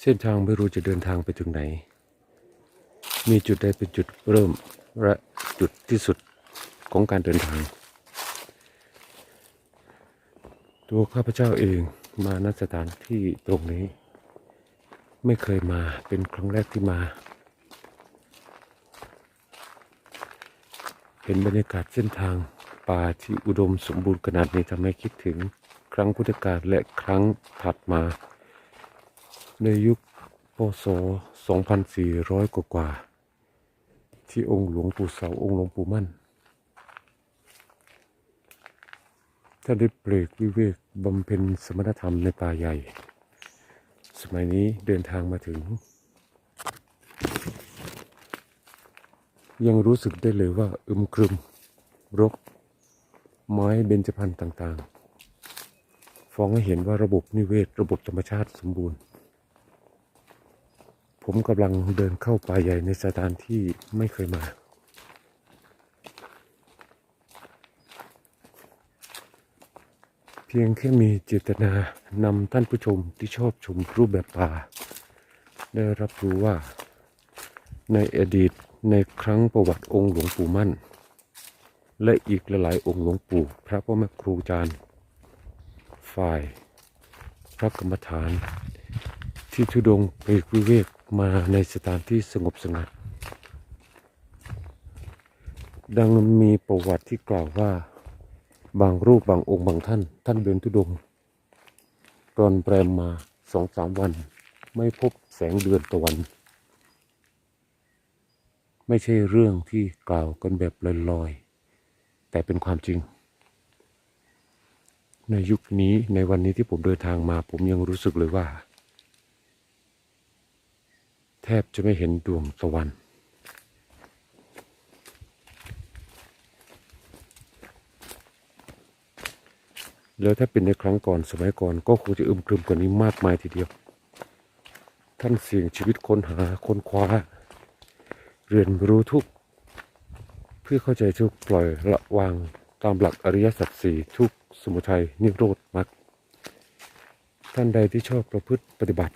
เส้นทางไม่รู้จะเดินทางไปถึงไหน มีจุดใดเป็นจุดเริ่มและจุดที่สุดของการเดินทาง ตัวข้าพเจ้าเองมาณสถานที่ตรงนี้ ไม่เคยมาเป็นครั้งแรกที่มา เห็นบรรยากาศเส้นทางป่าที่อุดมสมบูรณ์ขนาดนี้ทำให้คิดถึงครั้งพุทธกาลและครั้งถัดมา ในยุคพศ 2400 กว่ากว่า ที่องค์หลวงปู่เสา องค์หลวงปู่มั่นท่านได้เปรกวิเวกบำเพ็ญสมณธรรมในป่าใหญ่ สมัยนี้เดินทางมาถึง ยังรู้สึกได้เลยว่าอึมครึม รก ไม้เบญจพรรณต่างๆ ฟ้องให้เห็นว่าระบบนิเวศ ระบบธรรมชาติสมบูรณ์ ผมกำลังเดินเข้าป่าใหญ่ในสถานที่ไม่เคยมา เพียงแค่มีเจตนานำท่านผู้ชมที่ชอบชมรูปแบบป่า ได้รับรู้ว่า ในอดีตในครั้งประวัติองค์หลวงปู่มั่น และอีกหลายองค์หลวงปู่พระพ่อแม่ครูอาจารย์ ฝ่ายพระกรรมฐานที่ทุดงค์ปลีกวิเวก มาในสถานที่สงบสงัด ดังมีประวัติที่กล่าวว่า บางรูปบางองค์บางท่าน ท่านเดินทุดงค์ตอนแปรมมาสองสามวัน ไม่พบแสงเดือนตะวัน ไม่ใช่เรื่องที่กล่าวกันแบบลอยๆแต่เป็นความจริง ในยุคนี้ในวันนี้ที่ผมเดินทางมา ผมยังรู้สึกเลยว่า แทบจะไม่เห็นดวงตะวัน แล้วถ้าเป็นในครั้งก่อนสมัยก่อนก็คงจะอึมครึมกว่านี้มากมายทีเดียว ท่านเสี่ยงชีวิตค้นหาค้นคว้า เรียนรู้ทุก เพื่อเข้าใจทุกปล่อยละวางตามหลักอริยสัจสี่ทุกสมุทัยนิโรธมรรคท่านใดที่ชอบประพฤติปฏิบัติ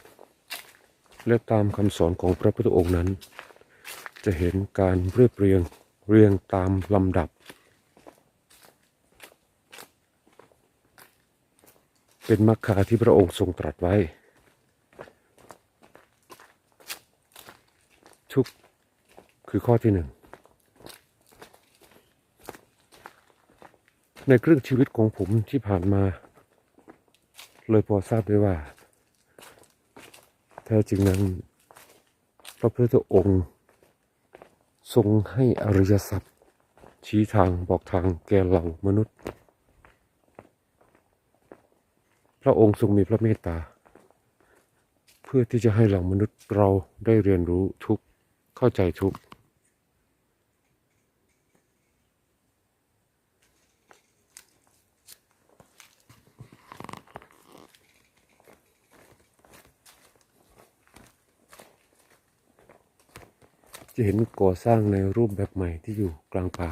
และตามคำสอนของพระพุทธองค์นั้น จะเห็นการเรียบเรียงเรียงตามลำดับ เป็นมรรคาที่พระองค์ทรงตรัสไว้ ทุกคือข้อที่หนึ่งในครึ่งชีวิตของผมที่ผ่านมา เลยพอทราบได้ว่า แท้จริงนั้น พระพุทธองค์ทรงให้อริยสัจชี้ทางบอกทางแก่เรามนุษย์ พระองค์ทรงมีพระเมตตา เพื่อที่จะให้เรามนุษย์เราได้เรียนรู้ทุกเข้าใจทุก จะเห็นก่อสร้างในรูปแบบใหม่ที่อยู่กลางป่า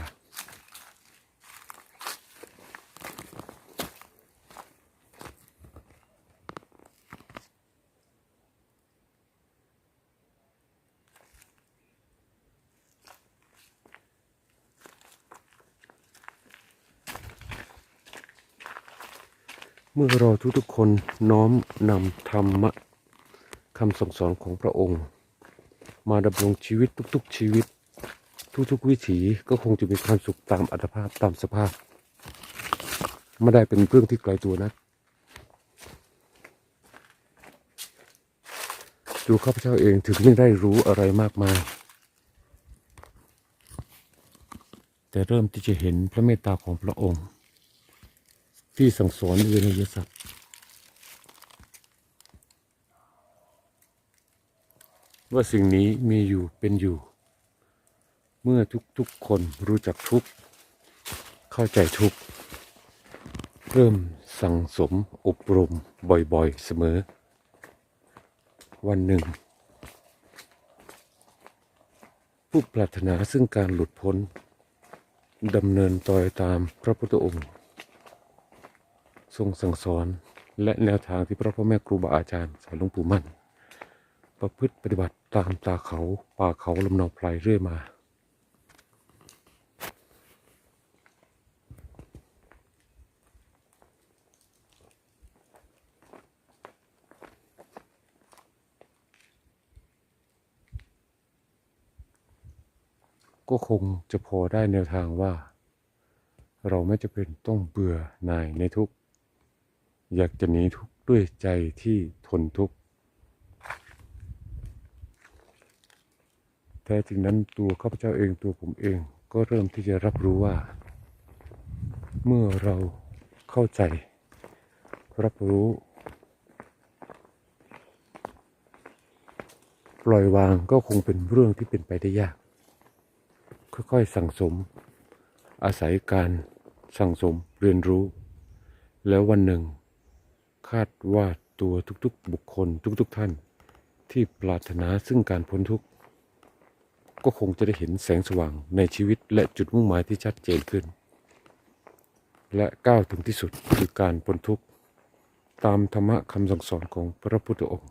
เมื่อเราทุกๆคนน้อมนำธรรมะคำสั่งสอนของพระองค์ มาดำรงชีวิตทุก ๆ ชีวิต ทุก ๆ วิถีก็คงจะมีความสุขตามอัตภาพตามสภาพไม่ได้เป็นเรื่องที่ไกลตัวนะดูข้าพเจ้าเองถึงไม่ได้รู้อะไรมากมาย แต่เริ่มที่จะเห็นพระเมตตาของพระองค์ ที่สั่งสอนเวรยศัตร์ ว่าสิ่งนี้มีอยู่เป็นอยู่ เมื่อทุกๆคนรู้จักทุก เข้าใจทุก เริ่มสั่งสมอบรมบ่อยๆเสมอ วันหนึ่ง ผู้ปรารถนาซึ่งการหลุดพ้นดำเนินต่อยตามพระพุทธองค์ ทรงสั่งสอนและแนวทางที่พระพ่อแม่ครูบาอาจารย์สอนหลวงปู่มั่น ประพฤติปฏิบัติ ตามตาเขาป่าเขาลำเนาไพรเรื่อยมา ก็คงจะพอได้แนวทางว่า เราไม่จะเป็นต้องเบื่อหน่ายในทุก อยากจะหนีทุกด้วยใจที่ทนทุกข์ แท้จริงนั้นตัวข้าพเจ้าเองตัวผมเองก็เริ่มที่จะรับรู้ว่า เมื่อเราเข้าใจ รับรู้ ปล่อยวางก็คงเป็นเรื่องที่เป็นไปได้ยาก ค่อยๆสั่งสม อาศัยการสั่งสมเรียนรู้ แล้ววันหนึ่ง คาดว่าตัวทุกๆบุคคลทุกๆท่าน ที่ปรารถนาซึ่งการพ้นทุกข์ ก็คงจะได้เห็นแสงสว่างในชีวิตและจุดมุ่งหมายที่ชัดเจนขึ้น และก้าวถึงที่สุดคือการพ้นทุกข์ตามธรรมะคำสั่งสอนของพระพุทธองค์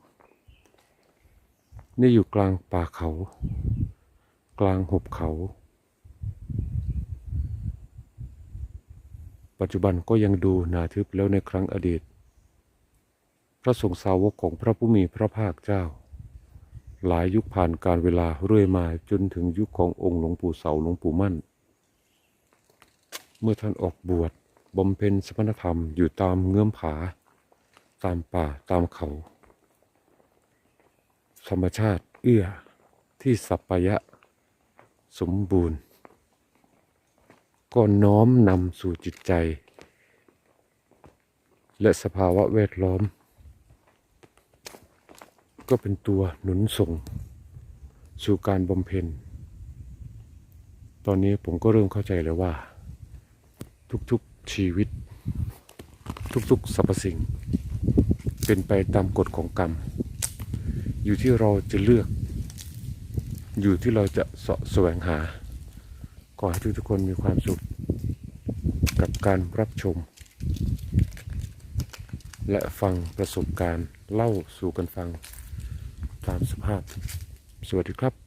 นี่อยู่กลางป่าเขา กลางหุบเขา ปัจจุบันก็ยังดูนาทึบแล้วในครั้งอดีต พระสงฆ์สาวกของพระผู้มีพระภาคเจ้า หลายยุคผ่านการเวลาเรื่อยมาจนถึงยุคขององค์หลวงปู่เสาหลวงปู่มั่น เมื่อท่านออกบวชบำเพ็ญสมณธรรมอยู่ตามเงื้อมผา ตามป่าตามเขา ธรรมชาติเอื้อที่สัปปายะ สมบูรณ์ ก็น้อมนำสู่จิตใจ และสภาวะแวดล้อม ก็เป็นตัวหนุนส่ง สู่การบำเพ็ญ ตอนนี้ผมก็เริ่มเข้าใจแล้วว่า ทุกๆชีวิต ทุกๆสรรพสิ่ง เป็นไปตามกฎของกรรม อยู่ที่เราจะเลือก อยู่ที่เราจะเสาะแสวงหาขอให้ทุกๆคนมีความสุขกับการรับชม และฟังประสบการณ์เล่าสู่กันฟัง ตามสภาพ สวัสดีครับ